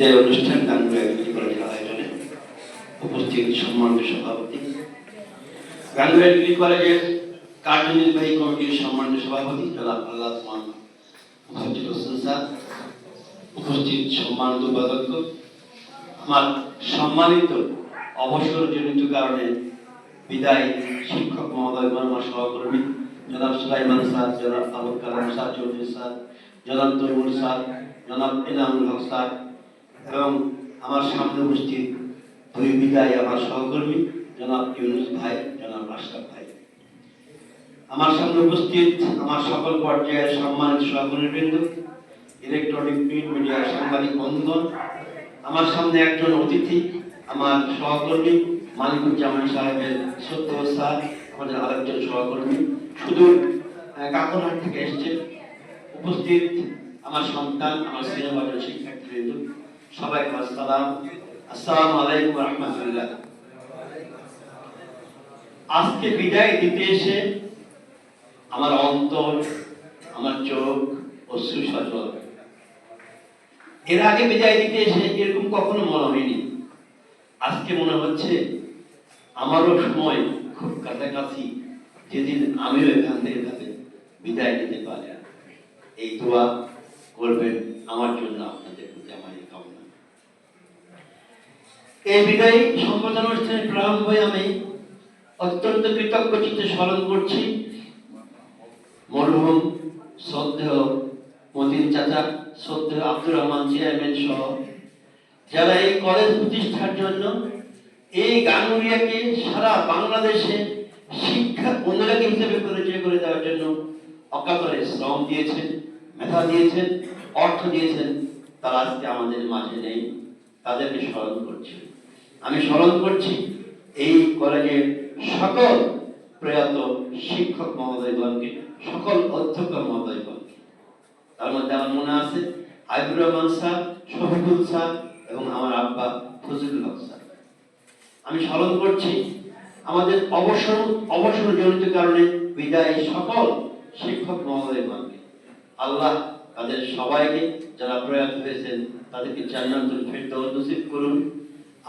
যে অনুষ্ঠান ডিগ্রি কলেজের আয়োজনে। উপস্থিত সম্মানিত সভাপতি। গাঙ্গুয়া ডিগ্রি কলেজের কার্যনির্বাহী কমিটির সম্মানিত সভাপতি জনাব আল্লাহ মুহাজির হোসেন স্যার উপস্থিত সম্মানিত উপাধ্যক্ষ। আমার সম্মানিত অবসরজনিত কারণে বিদায় শিক্ষক মহোদয় আমার সহকর্মী জনাব সুলাইমান স্যার, জনাব আবুল কালাম স্যার, চৌধুরী স্যার, জনাব তরুণ স্যার, জনাব এনামুল হক স্যার এবং আমার সামনে উপস্থিত দুই বিদায় আমার সহকর্মী জনাব ইউনুস ভাই জনাব আশরাফ ভাই। আমার সামনে উপস্থিত আমার সকল পর্যায়ের সম্মানিত সহকর্মীবৃন্দ ইলেকট্রনিক প্রিন্ট মিডিয়ার সাংবাদিক বন্ধুগণ আমার সামনে একজন অতিথি আমার সহকর্মী মালিকুজ্জামান সাহেবের সত্য স্যার আমাদের আরেকজন সহকর্মী আহ, কাকরহাট থেকে এসেছে উপস্থিত আমার সন্তান আমার স্নেহভাজন শিক্ষার্থীবৃন্দ সবাইকে আসসালাম আসসালামু আলাইকুম রহমতুল্লাহ। আজকে বিদায় দিতে এসে আমার অন্তর, আমার চোখ অশ্রু সজল। এর আগে বিদায় দিতে এসে এরকম কখনো মনে হয়নি। আজকে মনে হচ্ছে আমারও সময় খুব কাছাকাছি, যেদিন আমিও এখান থেকে তাদের বিদায় নিতে পারি। এই দোয়া করবেন আমার জন্য আপনাদের প্রতি আমার এই কামনা এই বিদায়ী? সম্বোধন অনুষ্ঠানের প্রারম্ভে আমি অত্যন্ত কৃতজ্ঞ চিত্তে স্মরণ করছি। মরহুম শ্রদ্ধেয় মতিন চাচা, শ্রদ্ধেয় আব্দুর রহমান চেয়ারম্যান সহ যারা এই কলেজ প্রতিষ্ঠার জন্য এই গাঙ্গুরিয়াকে সারা বাংলাদেশে শিক্ষা অনুরাগী হিসেবে পরিচয় করে দেওয়ার জন্য অকাতরে শ্রম দিয়েছেন, মেধা দিয়েছেন, অর্থ দিয়েছেন, তারা আজকে আমাদের মাঝে নেই। তাদেরকে স্মরণ করছি। আমি স্মরণ করছি এই কলেজের সকল প্রয়াত শিক্ষক মহোদয়গণকে, সকল অধ্যক্ষ মহোদয়গণকে। তার মধ্যে আমার মনে আছে আইবুর রহমান স্যার, শফিকুল স্যার এবং আমার আব্বা ফজলুল হক স্যার। আমি স্মরণ করছি আমাদের অবসর অবসর জনিত কারণে বিদায় সকল শিক্ষক মহোদয়গণকে। আল্লাহ তাদের সবাইকে যারা প্রয়াত হয়েছেন তাদেরকে জান্নাতুল ফেরদৌস নসিব করুন।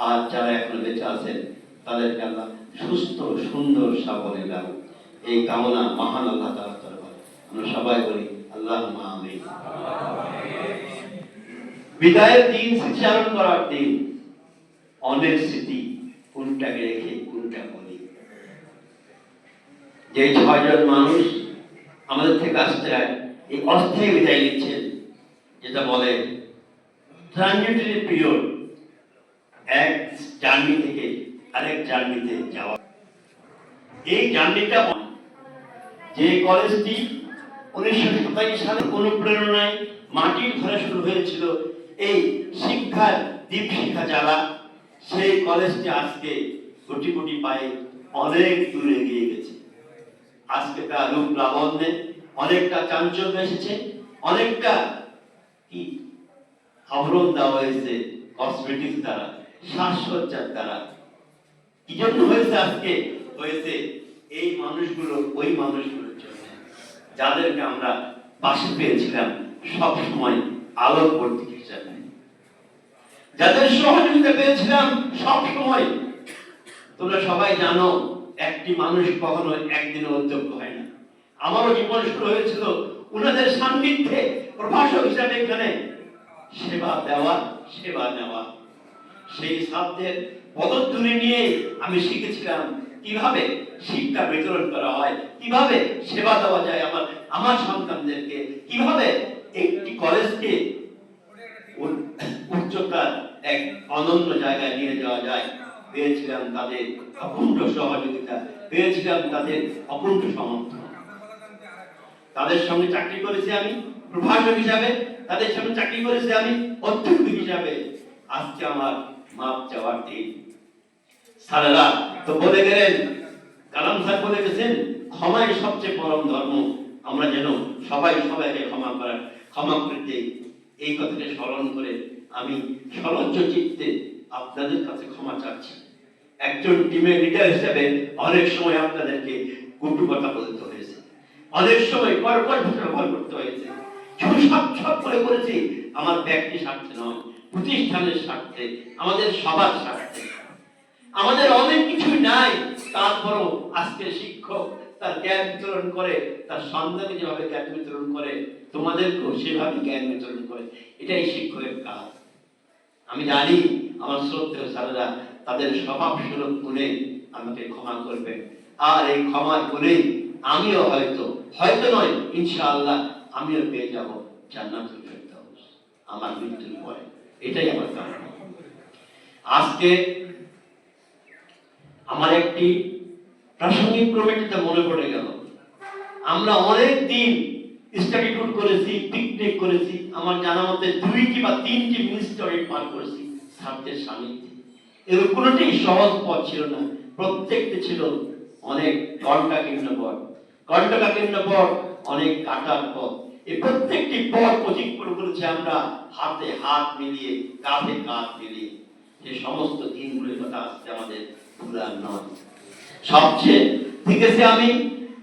আর যারা এখনও বেঁচে আছেন, তাদেরকে আল্লাহ সুস্থ, সুন্দর সাবলে দাও এই কামনা মহান আল্লাহ তাআলা দরবারে। আমরা সবাই বলি আল্লাহ বিদায়ের দিন, স্মৃতিচারণ করার দিন অনেক স্মৃতি কোনটাকে রেখে, কোনটা বলি? যে ছয়জন মানুষ আমাদের থেকে আসতে এই অস্থায়ী বিদায় নিচ্ছেন, যেটা বলে ট্রানজিটরি পিরিয়ড এক জার্নি থেকে আরেক জার্নিতে যাওয়া। এই জার্নিটা যে কলেজটি উনিশশো সালে অনুপ্রেরণায় মাটির ঘরে শুরু হয়েছিল। এই শিক্ষার জ্বালা, সেই কলেজটি আজকে কোটি কোটি পায়ে অনেক দূরে এগিয়ে গেছে। আজকে তার রূপ লাবণ্যে অনেকটা চাঞ্চল্য এসেছে, অনেকটা কি আবরণ দেওয়া হয়েছে কসমেটিক্স দ্বারা। সাজসজ্জার দ্বারা। কি জন্য হয়েছে আজকে? হয়েছে এই মানুষগুলো, ওই মানুষগুলোর জন্য। যাদেরকে আমরা পাশে পেয়েছিলাম সব সময় আলোকবর্তী হিসাবে। যাদের সহযোগিতা পেয়েছিলাম সব সময় তোমরা সবাই জানো, একটি মানুষ কখনো একদিনে অধ্যক্ষ হয় না। আমারও জীবন শুরু হয়েছিল ওনাদের সান্নিধ্যে প্রভাষক হিসাবে এখানে। সেবা দেওয়া, সেবা নেওয়া। সেই ছাত্রের পদধ্বনি নিয়ে আমি শিখেছিলাম কীভাবে শিক্ষা বিতরণ করা হয়, কীভাবে সেবা দেওয়া যায় আমার আমার সন্তানদেরকে, কীভাবে একটি কলেজকে উচ্চতার এক অনন্য জায়গায় নিয়ে যাওয়া যায়। পেয়েছিলাম তাদের অকুণ্ঠ সহযোগিতা, পেয়েছিলাম তাদের অকুণ্ঠ সমর্থন। তাদের সঙ্গে চাকরি করেছি আমি, প্রভাষক হিসাবে, তাদের সঙ্গে চাকরি করেছি আমি, অধ্যক্ষ হিসাবে। আজকে আমার মাপ চাওয়ার দিন। স্যারেরা তো বলে গেলেন, কালাম স্যার বলে গেছেন, ক্ষমাই সবচেয়ে পরম ধর্ম। আমরা যেন সবাই সবাইকে ক্ষমা করার, ক্ষমা করতে এই কথাকে স্মরণ করে আমি সলজ্জ চিত্তে আপনাদের কাছে ক্ষমা চাচ্ছি। একজন টিমের লিডার হিসেবে অনেক সময় আপনাদেরকে কটু কথা বলতে হয়েছে। অনেক সময় ভাষা ব্যবহার করতে হয়েছে। সব সব করে করেছি আমার ব্যক্তি স্বার্থে নয়। প্রতিষ্ঠানের স্বার্থে, আমাদের সবার স্বার্থে। আমাদের অনেক কিছু নাই, তারপরও আজকে শিক্ষক তার জ্ঞান বিতরণ করে, তার সন্তানকে যেভাবে জ্ঞান বিতরণ করে, তোমাদেরকেও সেভাবে জ্ঞান বিতরণ করে। এটাই শিক্ষকের কাজ। আমি জানি আমার শ্রদ্ধেয় স্যারেরা তাদের স্বভাব সুলভ গুণে আমাকে ক্ষমা করবে। আর এই ক্ষমার গুণেই আমিও হয়তো হয়তো নয়, ইনশাআল্লাহ আমিও পেয়ে যাব জান্নাতুল ফেরদাউস। আমার মৃত্যুর পরে। এটাই আমার কামনা আজকে আমার একটি প্রাসঙ্গিক কমিটিতে মনে পড়ে গেল। আমরা অনেক দিন স্টাডি করেছি পিকনিক করেছি, আমার জানা মতে বা তিনটি পার করেছি এর কোনোটি সহজ পথ ছিল না। প্রত্যেকটি ছিল অনেক ঘণ্টা কিন্ন পথ পথ অনেক কাটার পথ। এই প্রত্যেকটি পথ অতিক্রম করেছি আমরা, হাতে হাত মিলিয়ে, কাঁধে কাঁধ মিলিয়ে। যে সমস্ত দিনগুলির কথা আজকে আমাদের ভুলা নয়। সবচেয়ে দেখেছি আমি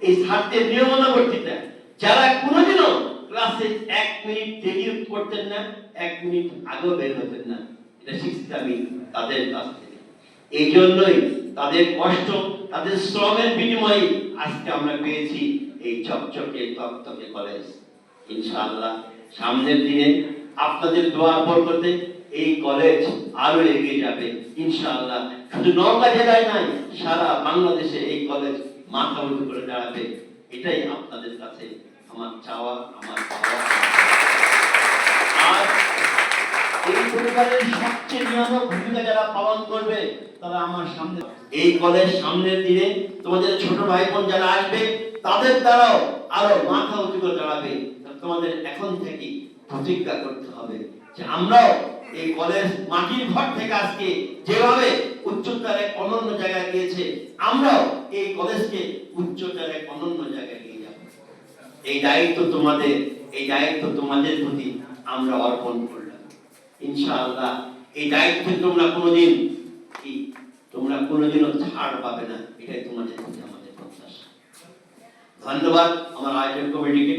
এই ছাত্রের নিয়মানুবর্তিতা যারা কোনোদিনও ক্লাসে এক মিনিট দেরি করতেন না, এক মিনিট আগেও বের হতেন না। এটা শিখছি আমি তাদের কাছ থেকে। এই জন্যই তাদের কষ্ট, তাদের শ্রমের বিনিময়ে আজকে আমরা পেয়েছি এই চকচকে তকতকে কলেজ ইনশাআল্লাহ। সামনের দিনে আপনাদের দোয়া বরকতে এই কলেজ আরও এগিয়ে যাবে, ইনশাআল্লাহ। শুধু নওগাঁ জেলায় নাই সারা বাংলাদেশে এই কলেজ মাথা উঁচু করে দাঁড়াবে। এটাই আপনাদের কাছে আমার চাওয়া, আমার আর এই পরিবারের সবচেয়ে নিয়ামক ভূমিকা যারা পালন করবে, তারা আমার সামনে। এই কলেজ সামনের দিনে তোমাদের ছোট ভাই বোন যারা আসবে, তাদের দ্বারাও আরও মাথা উঁচু করে দাঁড়াবে। তোমাদের এখন থেকে প্রতিজ্ঞা করতে হবে যে আমরাও এই কলেজ মাটির ঘর থেকে আজকে যেভাবে উচ্চতার অনন্য জায়গায় গিয়েছে, আমরাও এই কলেজকে উচ্চতার অনন্য জায়গায় নিয়ে যাব। এই দায়িত্ব তোমাদের, এই দায়িত্ব তোমাদের প্রতি আমরা অর্পণ করলাম। ইনশাআল্লাহ, এই দায়িত্বে তোমরা কোনোদিন কি? তোমরা কোনোদিনও ছাড় পাবে না, এটাই তোমাদের প্রতি আমাদের প্রত্যাশা। ধন্যবাদ আমার আয়োজক কমিটিকে।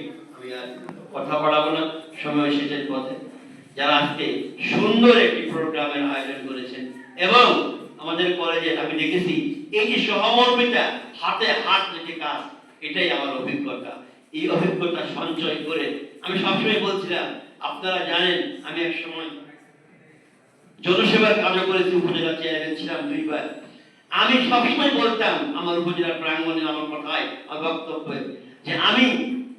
কথা বাড়াবো না, সময় শেষের পথে। যারা আজকে সুন্দর একটি প্রোগ্রামের আয়োজন করেছেন, এবং আমাদের কলেজে আমি দেখেছি, এই যে সহমর্মিতা, হাতে হাত রেখে কাজ, এটাই আমার অভিজ্ঞতা। এই অভিজ্ঞতা সঞ্চয় করে আমি সবসময় বলছিলাম, আপনারা জানেন, আমি এক সময় জনসেবার কাজও করেছি, উপজেলা চেয়ারম্যান ছিলাম দুইবার। আমি সবসময় বলতাম, আমার উপজেলা প্রাঙ্গণে আমার কথায়, আমার বক্তব্যে, যে আমি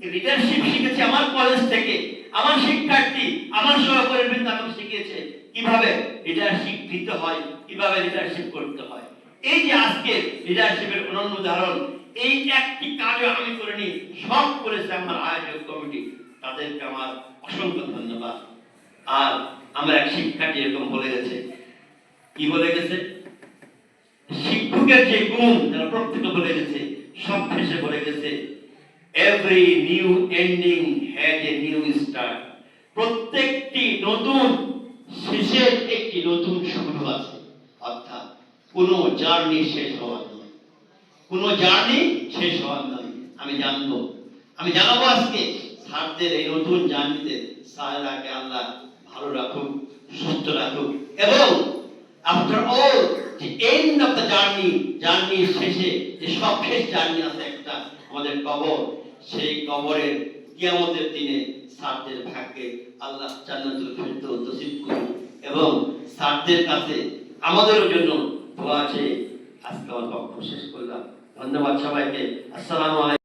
লিডারশিপ শিখেছি আমার কলেজ থেকে। আমার শিক্ষার্থী, আমার সহকর্মী বৃন্দ আমাকে শিখিয়েছে কীভাবে লিডারশিপ দিতে হয়, কীভাবে লিডারশিপ করতে হয়। এই যে আজকে লিডারশিপের অনন্য উদাহরণ, এই একটি কাজও আমি করিনি, সব করেছে আমার আয়োজক কমিটি। তাদেরকে আমার অসংখ্য ধন্যবাদ। আর আমার এক শিক্ষার্থী এরকম বলে গেছে। কি বলে গেছে? শিক্ষকের যে গুণ, তারা প্রত্যেকে বলে গেছে, সব শেষে বলে গেছে every new ending has a new start প্রত্যেকটি নতুন শেষের একটি নতুন শুরু আছে। অর্থাৎ কোনো জার্নি শেষ হওয়ার নয়। কোনো জার্নি শেষ হওয়ার নয়। আমি জানব। আমি জানাব আজকে, স্যারদের এই নতুন জার্নিতে স্যাররাকে আল্লাহ ভালো রাখুক, সুস্থ রাখুক। এবং after all end of the journey journey শেষে, যে সব শেষ জার্নি আছে একটা, আমাদের কবর সেই কবরের কিয়ামতের দিনে সাদদের ভাগ্যে আল্লাহ জান্নাতুল ফেরদৌস নসিব করুন এবং সাদদের কাছে আমাদের জন্য দোয়া আছে আজকে আমার পক্ষ শেষ করলাম। ধন্যবাদ সবাইকে। আসসালামু আলাইকুম।